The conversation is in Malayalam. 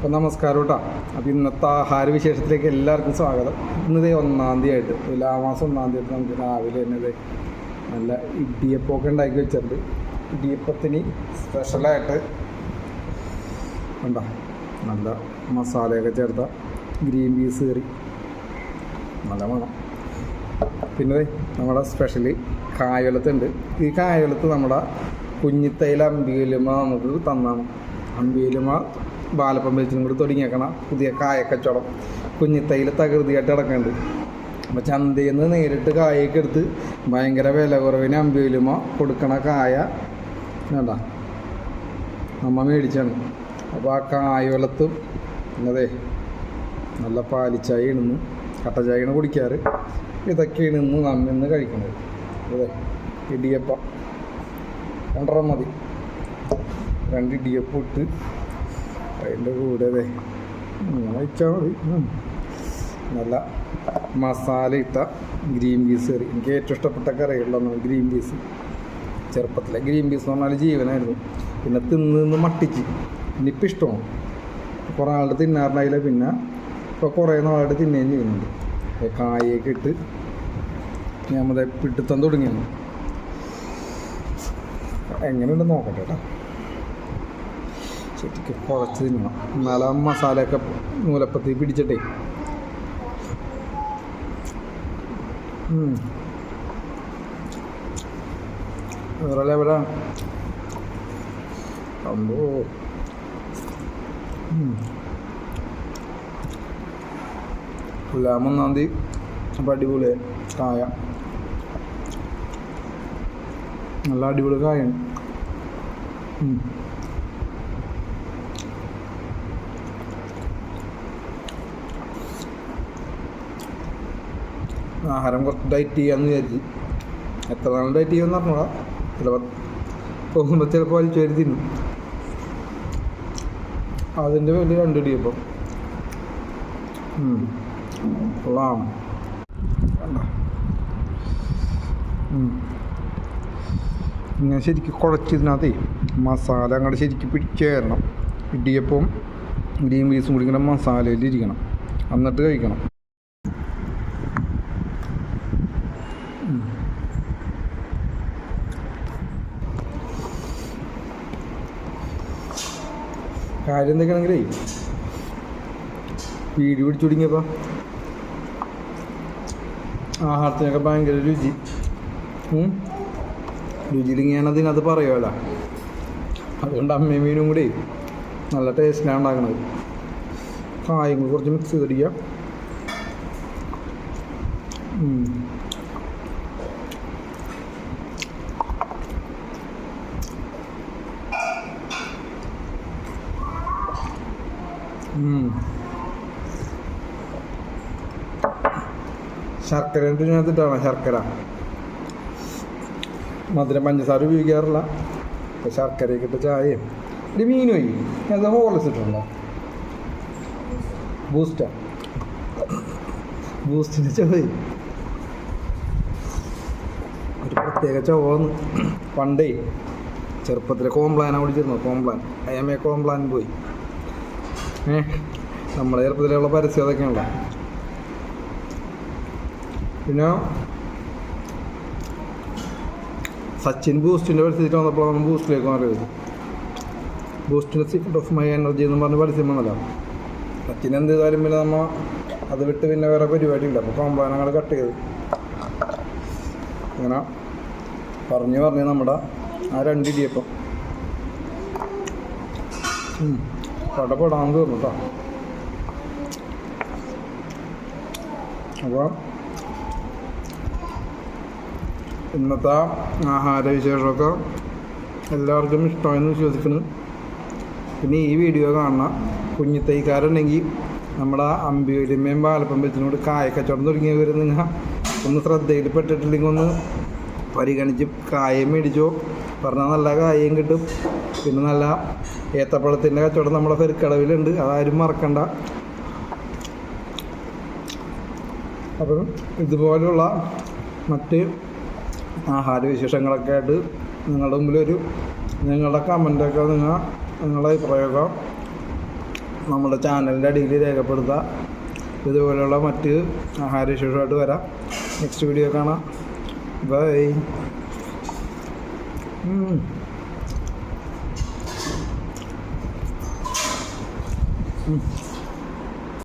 അപ്പം നമസ്കാരം കേട്ടോ അപ്പോൾ ഇന്നത്തെ ആഹാര വിശേഷത്തിലേക്ക് എല്ലാവർക്കും സ്വാഗതം. ഇന്നതേ ഒന്നാം തീയതി ആയിട്ട് തുലാമാസം ഒന്നാം തീയതി നമുക്ക് രാവിലെ തന്നെ നല്ല ഇടിയപ്പമൊക്കെ ഉണ്ടാക്കി വെച്ചിട്ടുണ്ട്. ഇടിയപ്പത്തിന് സ്പെഷ്യലായിട്ട് ഉണ്ടോ നല്ല മസാലയൊക്കെ ചേർത്ത ഗ്രീൻ പീസ് കറി നല്ല മണം. പിന്നെ നമ്മുടെ സ്പെഷ്യലി കായലത്തുണ്ട്. ഈ കായലത്ത് നമ്മുടെ കുഞ്ഞിത്തൈല അമ്പിയിലുമ നമുക്ക് തന്നാണ് അമ്പിയിലുമ ബാലപ്പം വെച്ചും കൂടി തുടങ്ങിയേക്കണ. പുതിയ കായക്കച്ചവടം. കുഞ്ഞിത്തയിൽ തകൃതിയായിട്ട് കിടക്കുന്നുണ്ട്. അപ്പോൾ ചന്തയിൽ നിന്ന് നേരിട്ട് കായൊക്കെ എടുത്ത് ഭയങ്കര വില കുറവിന് അമ്പിയിലുമോ കൊടുക്കണ കായ വേണ്ട അമ്മ മേടിച്ചാണ്. അപ്പോൾ ആ കായ വെള്ളത്തും അതെ നല്ല പാലിച്ചായ ഇണുന്നു കട്ട ചായയാണ് കുടിക്കാറ്. ഇതൊക്കെയാണ് ഇന്ന് നമ്മിന്ന് കഴിക്കുന്നത്. അതെ ഇടിയപ്പം. രണ്ടര മതി. രണ്ട് ഇടിയപ്പം ഇട്ട് അതിന്റെ കൂടെ അതെ വെച്ചാൽ മതി. നല്ല മസാല ഇട്ട ഗ്രീൻ പീസ് കറി. എനിക്ക് ഏറ്റവും ഇഷ്ടപ്പെട്ട കറികളിലൊന്നാണ് ഗ്രീൻ പീസ്. ചെറുപ്പത്തിലെ ഗ്രീൻ പീസ് എന്ന് പറഞ്ഞാൽ ജീവനായിരുന്നു. പിന്നെ തിന്ന് നിന്ന് മട്ടിച്ച് ഇനിയിപ്പോൾ ഇഷ്ടമാണ് കുറേ ആളുടെ തിന്നാറുണ്ടായില്ല പിന്നെ ഇപ്പോൾ കുറേ നാളായിട്ട് തിന്നുകയും ചെയ്യുന്നുണ്ട്. കായൊക്കെ ഇട്ട് ഞാൻ മറ്റേ പിടുത്തം തുടങ്ങിയാണ്. എങ്ങനെയുണ്ട് നോക്കട്ടെ കേട്ടോ. ശരിക്കും കുഴച്ച് തിന്നണം. എന്നാലും മസാലയൊക്കെ നൂലപ്പത്തി പിടിച്ചിട്ടേ. വേറെ ലെവലാണ് അമ്പോ. ഉം. എല്ലാം ഒന്നാം തീയതി അപ്പം അടിപൊളിയായി കായ. നല്ല അടിപൊളി കായാണ്. ആഹാരം കുറച്ച് ഡയറ്റ് ചെയ്യാമെന്ന് വിചാരിച്ച്. എത്ര നാൾ ഡയറ്റ് ചെയ്യുമെന്ന് പറഞ്ഞോളാം ചിലപ്പോൾ പോകുമ്പോൾ ചിലപ്പോൾ വലിച്ചു വരി തിന്നും. അതിന്റെ വലിയ രണ്ടടി ഇപ്പം. കൊള്ളാം. ഇങ്ങനെ ശരിക്കും കുഴച്ചിരുന്നാതെ മസാല അങ്ങോട്ട് ശരിക്കും പിടിച്ചേരണം. ഇടിയപ്പം ഗ്രീൻ പീസും കൂടി ഇങ്ങനെ മസാലയിൽ ഇരിക്കണം. എന്നിട്ട് കഴിക്കണം. കാര്യം എന്തൊക്കെയാണെങ്കിലേ? വീട് പിടിച്ചു തുടങ്ങിയപ്പോൾ ആഹാരത്തിനൊക്കെ ഭയങ്കര രുചി. ഉം. രുചിയിലിങ്ങനെ അതിനകത്ത് പറയുമല്ലോ അതുകൊണ്ട് അമ്മയും മീനും കൂടി നല്ല ടേസ്റ്റിലാണ് ഉണ്ടാക്കുന്നത് കായും കൂടി കുറച്ച് മിക്സ് ചെയ്തിരിക്കുക ശർക്കര ഇതിനകത്തിട്ടാണ് ശർക്കര. മധുരം പഞ്ചസാര ഉപയോഗിക്കാറില്ല. ഇപ്പം ശർക്കരയൊക്കെ ഇട്ട് ചായയും. ഒരു മീൻ ഞാൻ എന്താ ഹോർലിക്സ് ഇട്ടുണ്ടോ ബൂസ്റ്റാ ബൂസ്റ്റിന്റെ ചുവ ഒരു പ്രത്യേക ചോന്ന് പണ്ടേ ചെറുപ്പത്തിൽ കോംപ്ലാനാണ് കുടിച്ചിരുന്നു കോംപ്ലാൻ. അയമേ കോംപ്ലാൻ പോയി. നമ്മുടെ ചെറുപ്പത്തിലുള്ള പരസ്യം അതൊക്കെയാണല്ലോ. പിന്നെ സച്ചിൻ ബൂസ്റ്റിന്റെ പരസ്യത്തിൽ വന്നപ്പോഴാണ് ബൂസ്റ്റിലേക്ക് മാറിയത് ബൂസ്റ്റിന്റെ സീക്രട്ട് ഓഫ് മൈ എനർജി എന്ന് പറഞ്ഞ പരസ്യം വന്നല്ലോ. സച്ചിൻ എന്ത് ചെയ്താലും പിന്നെ നമ്മൾ അത് വിട്ട് പിന്നെ വേറെ പരിപാടി ഇല്ല. അപ്പോൾ കോമ്പാനങ്ങൾ കട്ട് ചെയ്ത്. അങ്ങനെ പറഞ്ഞു പറഞ്ഞ് നമ്മുടെ ആ രണ്ട് ഇടിയപ്പം. പടപെടാൻ തീർന്നു കേട്ടോ അപ്പോൾ ഇന്നത്തെ ആഹാര വിശേഷമൊക്കെ എല്ലാവർക്കും ഇഷ്ടമായെന്ന് വിശ്വസിക്കുന്നു. പിന്നെ ഈ വീഡിയോ കാണുന്ന കുഞ്ഞിത്തൈക്കാരുണ്ടെങ്കിൽ നമ്മുടെ അമ്പിയൊരുമയും പാലപ്പം വെച്ചിനോട് കായക്കച്ചവടം തുടങ്ങിയവർ നിങ്ങൾ ഒന്ന് ശ്രദ്ധയിൽ പെട്ടിട്ടില്ലെങ്കിൽ ഒന്ന് പരിഗണിച്ച് കായം മേടിച്ചോ. പറഞ്ഞാൽ നല്ല കായം കിട്ടും. പിന്നെ നല്ല ഏത്തപ്പഴത്തിന്റെ കച്ചവടം നമ്മുടെ പെരുക്കടവിലുണ്ട്. അതാരും മറക്കണ്ട. അപ്പം ഇതുപോലുള്ള മറ്റ് ആഹാര വിശേഷങ്ങളൊക്കെ ആയിട്ട് നിങ്ങളുടെ മുമ്പിലൊരു നിങ്ങളുടെ കമന്റൊക്കെ നിങ്ങൾ നിങ്ങളുടെ അഭിപ്രായമൊക്കെ നമ്മുടെ ചാനലിന്റെ അടിയിൽ രേഖപ്പെടുത്തുക. ഇതുപോലെയുള്ള മറ്റ് ആഹാരവിശേഷമായിട്ട് വരാം. നെക്സ്റ്റ് വീഡിയോ കാണാം. Vai. Hum. Hum.